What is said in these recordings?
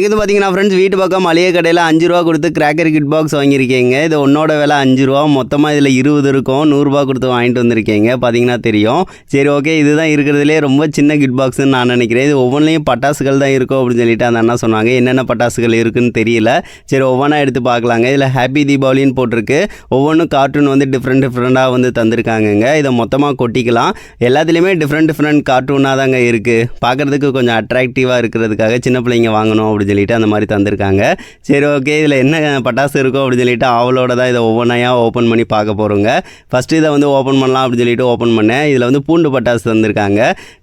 இது வந்து பார்த்தீங்கன்னா ஃப்ரெண்ட்ஸ் வீட்டு பக்கம் மளிகை கடையில் அஞ்சு ரூபா கொடுத்து கிராக்கர் கிட் பாக்ஸ் வாங்கியிருக்கீங்க. இது ஒன்னோட விலை அஞ்சு ரூபா மொத்தமாக இதில் இருபது இருக்கும். நூறுரூபா கொடுத்து வாங்கிட்டு வந்திருக்கீங்க. பார்த்தீங்கன்னா தெரியும். சரி ஓகே இதுதான் இருக்கிறதுலே ரொம்ப சின்ன கிட் பாக்ஸ்னு நான் நினைக்கிறேன். இது ஒவ்வொன்றிலையும் பட்டாசுகள் தான் இருக்கும் அப்படின்னு சொல்லிட்டு அந்த அண்ணா சொன்னாங்க. என்னென்ன பட்டாசுகள் இருக்குன்னு தெரியல. சரி ஒவ்வொன்றா எடுத்து பார்க்கலாங்க. இதில் ஹாப்பி தீபாவளின்னு போட்டிருக்கு. ஒவ்வொன்றும் கார்ட்டூன் வந்து டிஃப்ரெண்ட் டிஃப்ரெண்ட்டாக வந்து தந்திருக்காங்கங்க. இதை மொத்தமாக கொட்டிக்கலாம். எல்லாத்துலேயுமே டிஃப்ரெண்ட் டிஃப்ரெண்ட் கார்ட்டூனாக தாங்க இருக்குது பார்க்குறதுக்கு கொஞ்சம் அட்ராக்டிவாக இருக்கிறதுக்காக சின்ன பிள்ளைங்க வாங்கணும் அப்படின்னு சொல்லிட்டு அந்த மாதிரி தந்திருக்காங்க. சரி ஓகே இதில் என்ன பட்டாசு இருக்கும் அப்படின்னு சொல்லிட்டு அவளோட தான் இதை ஒவ்வொன்றையாக ஓப்பன் பண்ணி பார்க்க போகிறோங்க ஃபஸ்ட்டு இதை வந்து ஓப்பன் பண்ணலாம் அப்படின்னு சொல்லிட்டு ஓப்பன் பண்ணேன். இதில் வந்து பூண்டு பட்டாசு தந்திருக்காங்க.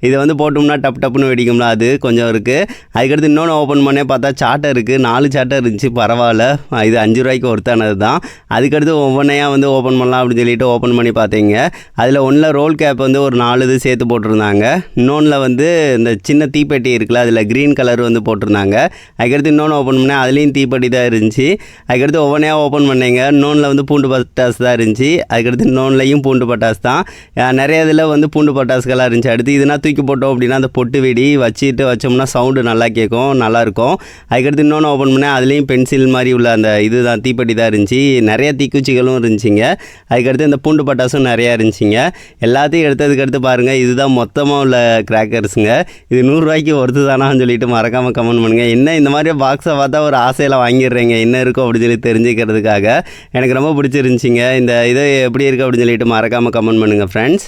இதை வந்து போட்டோம்னா டப் டப்புன்னு வெடிக்கும்ல அது கொஞ்சம் இருக்குது அதுக்கடுத்து இன்னொன்று ஓப்பன் பண்ணே பார்த்தா சாட்டை இருக்குது நாலு சாட்டை இருந்துச்சு பரவாயில்ல. இது அஞ்சு ரூபாய்க்கு ஒருத்தானது தான். அதுக்கடுத்து ஒவ்வொன்றையாக வந்து ஓப்பன் பண்ணலாம் அப்படின்னு சொல்லிட்டு ஓப்பன் பண்ணி பார்த்தீங்க. அதில் ஒன்றில் ரோல் கேப் வந்து ஒரு நாலு இது சேர்த்து போட்டிருந்தாங்க. இன்னொன்றில் வந்து இந்த சின்ன தீப்பெட்டி இருக்குல்ல அதில் க்ரீன் கலர் வந்து போட்டிருந்தாங்க. அதுக்கடுத்து இன்னொன்று ஓப்பன் பண்ணேன். அதுலேயும் தீப்பட்டி தான் இருந்துச்சு. அதுக்கடுத்து ஒவ்வொன்றையாக ஓப்பன் பண்ணேங்க. இன்னொன்றில் வந்து பூண்டு பட்டாசு தான் இருந்துச்சு. அதுக்கடுத்து இன்னொன்றுலையும் பூண்டு பட்டாசு தான். நிறைய இதில் வந்து பூண்டு பட்டாசுகளாக இருந்துச்சு. அடுத்து இதுனா தூக்கி போட்டோம் அப்படின்னா அந்த பொட்டு வெடி வச்சுட்டு வச்சோம்னா சவுண்டு நல்லா கேட்கும் நல்லாயிருக்கும் அதுக்கடுத்து இன்னொன்று ஓப்பன் பண்ணேன். அதுலேயும் பென்சில் மாதிரி உள்ள அந்த இது தான் தீப்பெட்டி தான் இருந்துச்சு. நிறைய தீக்குச்சிகளும் இருந்துச்சுங்க. அதுக்கடுத்து இந்த பூண்டு பட்டாசும் நிறையா இருந்துச்சுங்க. எல்லாத்தையும் எடுத்ததுக்கு அடுத்து பாருங்கள் இதுதான் மொத்தமாக உள்ள கிராக்கர்ஸுங்க இது நூறுரூவாய்க்கு ஒருத்து தானான்னு சொல்லிட்டு மறக்காமல் கமெண்ட் பண்ணுங்கள் என்ன இந்த இந்த மாதிரி பாக்ஸை பார்த்தா ஒரு ஆசையில் வாங்கிடுறீங்க. என்ன இருக்கும் அப்படின்னு சொல்லி தெரிஞ்சுக்கிறதுக்காக. எனக்கு ரொம்ப பிடிச்சிருந்துச்சிங்க. இந்த இது எப்படி இருக்குது அப்படின்னு சொல்லிட்டு மறக்காமல் கமெண்ட் பண்ணுங்கள் ஃப்ரெண்ட்ஸ்